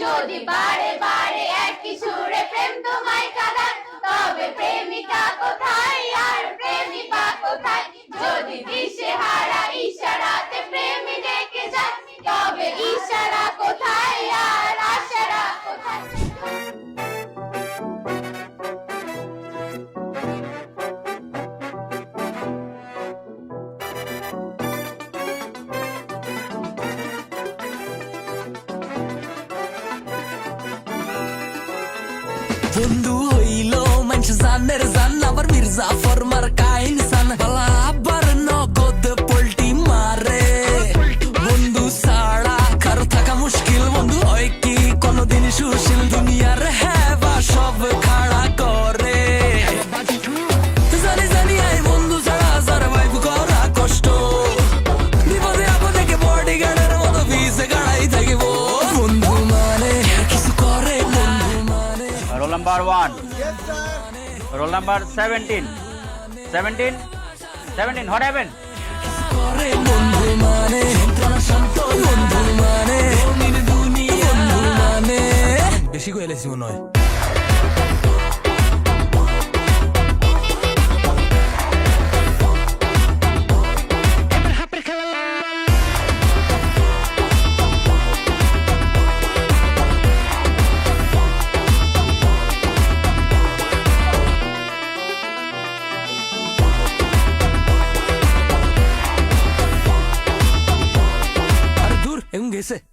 যদি বারে বারে একই সুরে প্রেম তোমায় কাঁদান তবে প্রেমিকা কোথায় আর প্রেমিকা কোথায় যদি দিশে বন্ধু হইল মানুষ জানের জান, আবার মির্জা ফরমার কাইন সান। আবার নগদ পোল্টি মারে। বন্ধু সাড়া কারও থাকা মুশকিল, বন্ধু হয় কি? কোনদিন সুশীল দুনিয়ার হেবা number one roll number seventeen seventeen seventeen hot heaven বেশি কইলেছি মনে হয়। せ